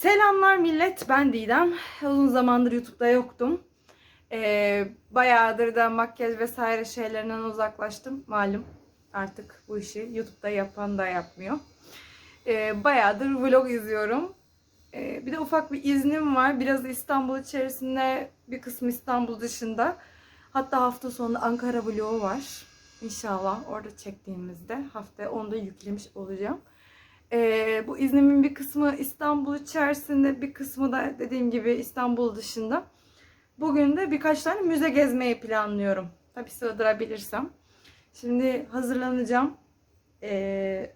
Selamlar millet, ben Didem. Uzun zamandır YouTube'da yoktum. Ee, bayağıdır da makyaj vesaire şeylerinden uzaklaştım. Malum artık bu işi YouTube'da yapan da yapmıyor. Ee, bayağıdır vlog izliyorum. Ee, bir de ufak bir iznim var. Biraz İstanbul içerisinde, bir kısmı İstanbul dışında. Hatta hafta sonunda Ankara vlogu var. İnşallah orada çektiğimizde haftaya onu da yüklemiş olacağım. Ee, bu iznimin bir kısmı İstanbul içerisinde, bir kısmı da dediğim gibi İstanbul dışında. Bugün de birkaç tane müze gezmeyi planlıyorum. Tabii sığdırabilirsem. Şimdi hazırlanacağım. Ee,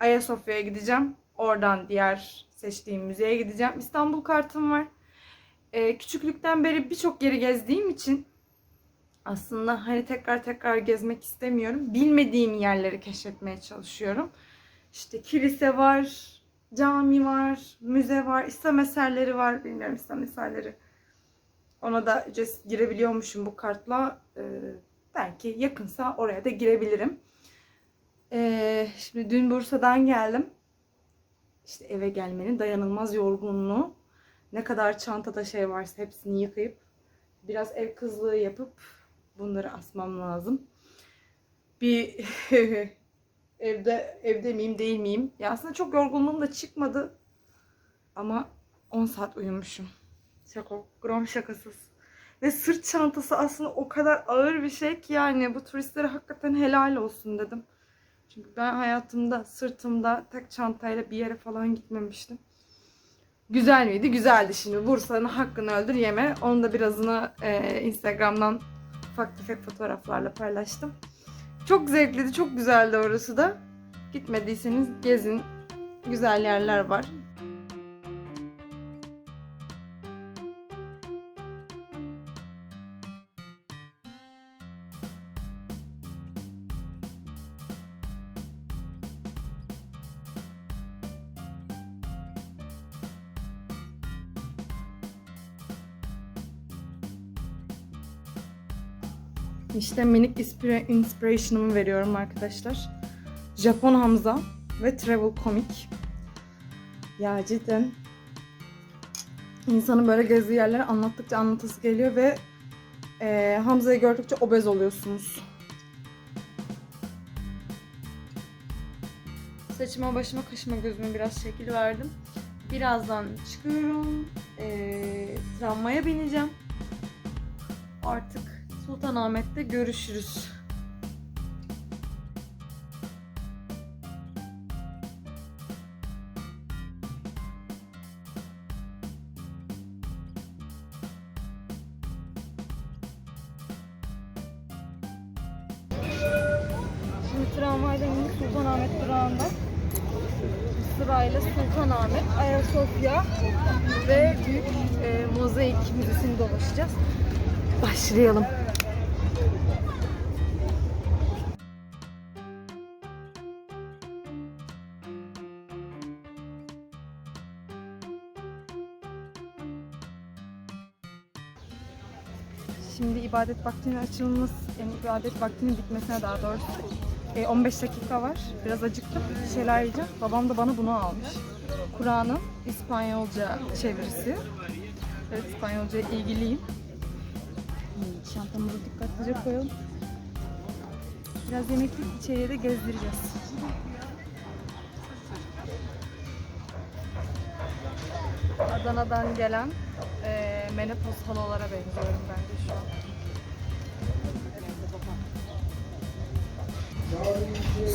Ayasofya'ya gideceğim. Oradan diğer seçtiğim müzeye gideceğim. İstanbul kartım var. Ee, küçüklükten beri birçok yeri gezdiğim için aslında hani tekrar tekrar gezmek istemiyorum. Bilmediğim yerleri keşfetmeye çalışıyorum. İşte kilise var, cami var, müze var, İslam eserleri var. Bilmiyorum İslam eserleri. Ona da girebiliyormuşum bu kartla. Ee, belki yakınsa oraya da girebilirim. Ee, şimdi dün Bursa'dan geldim. İşte eve gelmenin dayanılmaz yorgunluğu. Ne kadar çantada şey varsa hepsini yıkayıp biraz ev kızlığı yapıp bunları asmam lazım. Bir evde evde miyim değil miyim? Ya aslında çok yorgunluğum da çıkmadı. Ama 10 saat uyumuşum. Şaka, gram şakasız. Ve sırt çantası aslında o kadar ağır bir şey ki yani bu turistlere hakikaten helal olsun dedim. Çünkü ben hayatımda sırtımda tek çantayla bir yere falan gitmemiştim. Güzel miydi? Güzeldi şimdi. Bursa'nın hakkını öldür yeme. Onu da birazını e, Instagram'dan ufak tefek fotoğraflarla paylaştım. Çok zevkliydi, çok güzeldi orası da. Gitmediyseniz gezin. Güzel yerler var. İşte minik inspira- inspiration'ımı veriyorum arkadaşlar. Japon Hamza ve Travel Comic. Ya cidden insanın böyle gezdiği yerleri anlattıkça anlatası geliyor ve eee, Hamza'yı gördükçe obez oluyorsunuz. Saçıma, başıma, kaşıma, gözüme biraz şekil verdim. Birazdan çıkıyorum. Eee tramvaya bineceğim. Artık Sultanahmet'te görüşürüz. Şimdi tramvayda indik Sultanahmet durağında. Sırayla Sultanahmet, Ayasofya ve Büyük e, Mozaik Müzesi'ni dolaşacağız. Başlayalım. Şimdi ibadet vaktinin açılması, yani ibadet vaktinin bitmesine daha doğrusu e, 15 dakika var. Biraz acıktım. Bir şeyler yiyeceğim. Babam da bana bunu almış. Kur'an'ın İspanyolca çevirisi. Evet İspanyolca ilgiliyim. Hmm, Çantamızı dikkatlice koyalım. Biraz yemeklik içeriye de gezdireceğiz. Adana'dan gelen e, menopoz halolara benziyorum ben de şu an.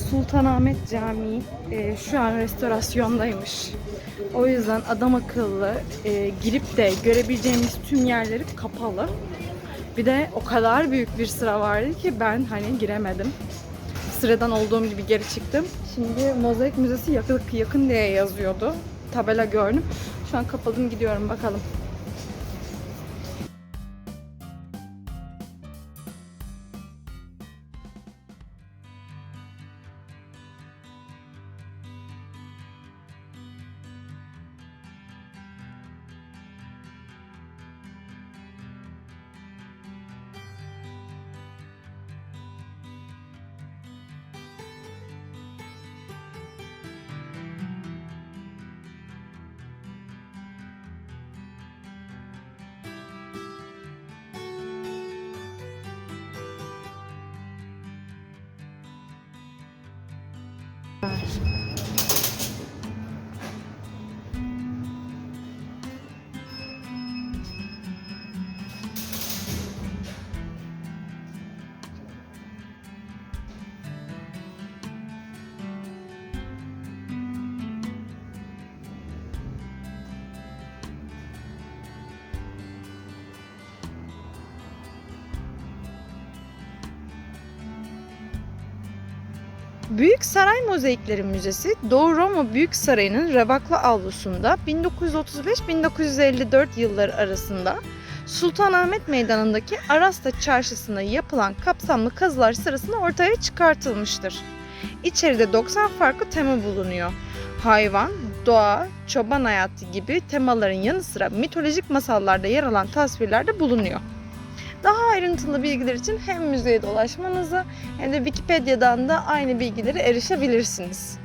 Sultanahmet Camii e, şu an restorasyondaymış. O yüzden adam akıllı e, girip de görebileceğimiz tüm yerleri kapalı. Bir de o kadar büyük bir sıra vardı ki ben hani giremedim. Sıradan olduğum gibi geri çıktım. Şimdi Mozaik Müzesi yakın, yakın diye yazıyordu. Tabela gördüm. Şu an kapadım gidiyorum bakalım. Tas. Büyük Saray Mozaikleri Müzesi Doğu Roma Büyük Sarayı'nın Revaklı avlusunda 1935-1954 yılları arasında Sultanahmet Meydanı'ndaki Arasta Çarşısı'na yapılan kapsamlı kazılar sırasında ortaya çıkartılmıştır. İçeride 90 farklı tema bulunuyor. Hayvan, doğa, çoban hayatı gibi temaların yanı sıra mitolojik masallarda yer alan tasvirler de bulunuyor. Daha ayrıntılı bilgiler için hem müzeye dolaşmanızı hem de Wikipedia'dan da aynı bilgilere erişebilirsiniz.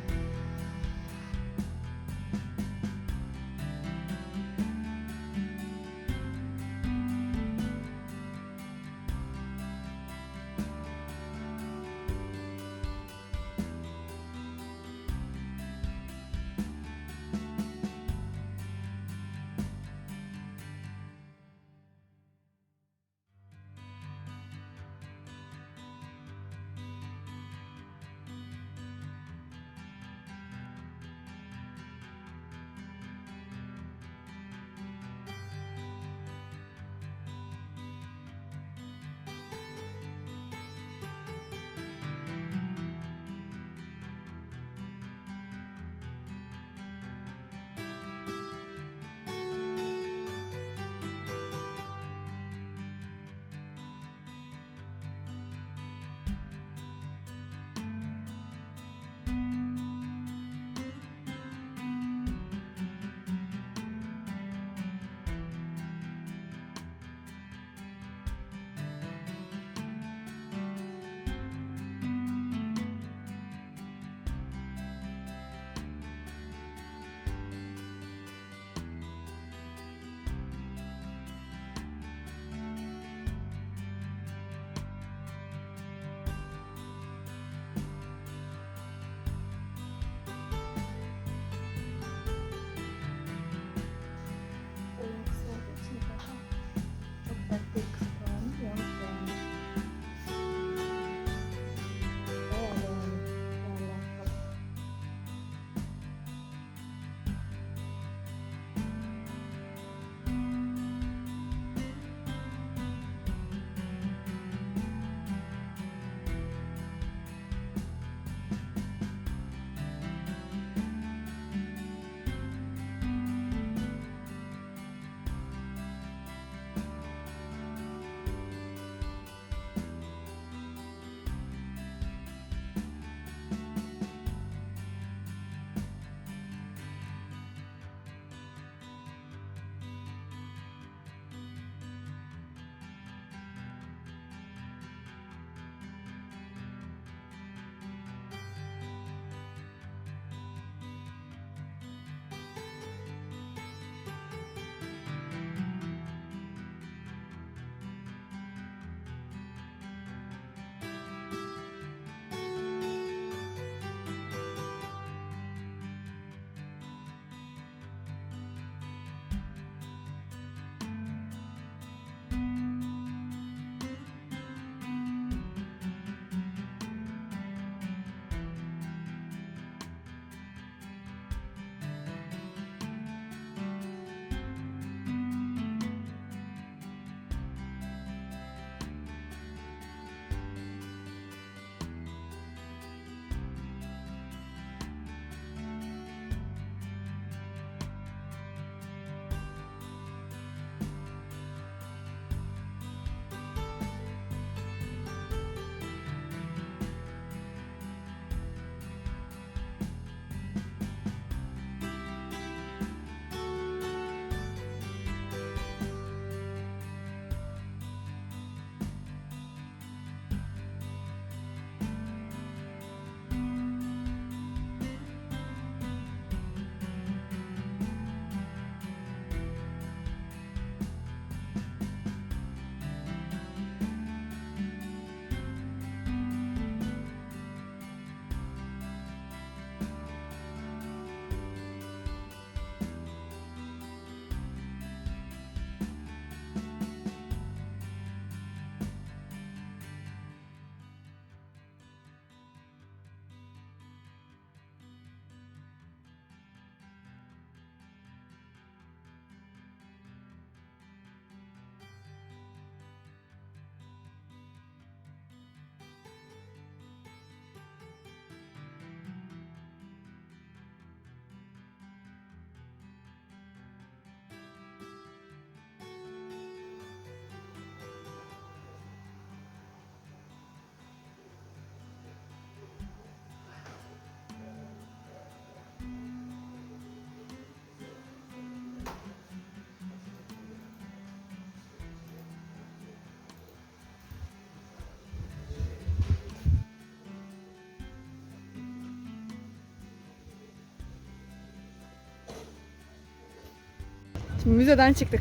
Müzeden çıktık.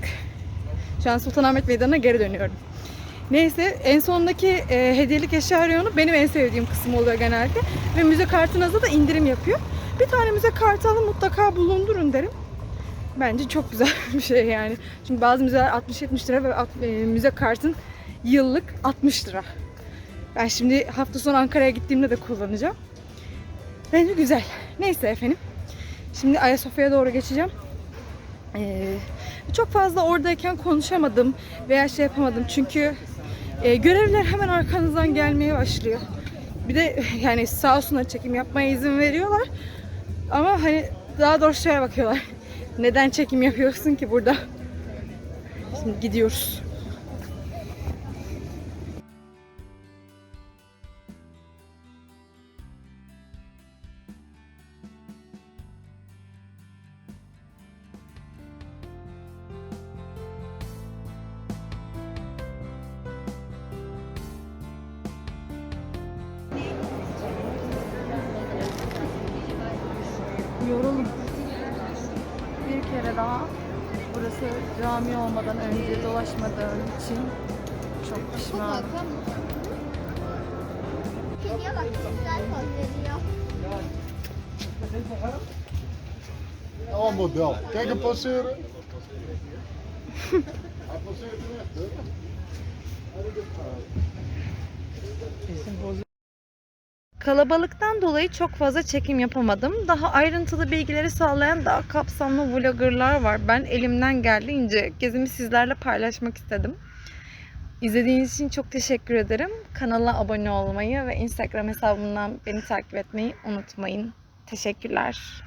Şu an Sultanahmet Meydanı'na geri dönüyorum. Neyse en sondaki e, hediyelik eşya reyonu benim en sevdiğim kısım oluyor genelde. Ve müze kartınızda da indirim yapıyor. Bir tane müze kartı alın mutlaka bulundurun derim. Bence çok güzel bir şey yani. Çünkü bazı müzeler 60-70 lira ve alt- e, müze kartın yıllık 60 lira. Ben şimdi hafta sonu Ankara'ya gittiğimde de kullanacağım. Bence güzel. Neyse efendim. Şimdi Ayasofya'ya doğru geçeceğim. Ee, çok fazla oradayken konuşamadım veya şey yapamadım çünkü e, görevliler hemen arkanızdan gelmeye başlıyor. Bir de yani sağ olsunlar çekim yapmaya izin veriyorlar. Ama hani daha doğrusu şöyle bakıyorlar. Neden çekim yapıyorsun ki burada? Şimdi gidiyoruz. Yoruldum. Bir kere daha burası cami olmadan önce dolaşmadığım için çok pişmanım. Kediye bak güzel poz veriyor. Model. Kijk hem passeren. Hij passeert hem echt, hè? Kalabalıktan dolayı çok fazla çekim yapamadım. Daha ayrıntılı bilgileri sağlayan daha kapsamlı vloggerlar var. Ben elimden geldiğince gezimi sizlerle paylaşmak istedim. İzlediğiniz için çok teşekkür ederim. Kanala abone olmayı ve Instagram hesabımdan beni takip etmeyi unutmayın. Teşekkürler.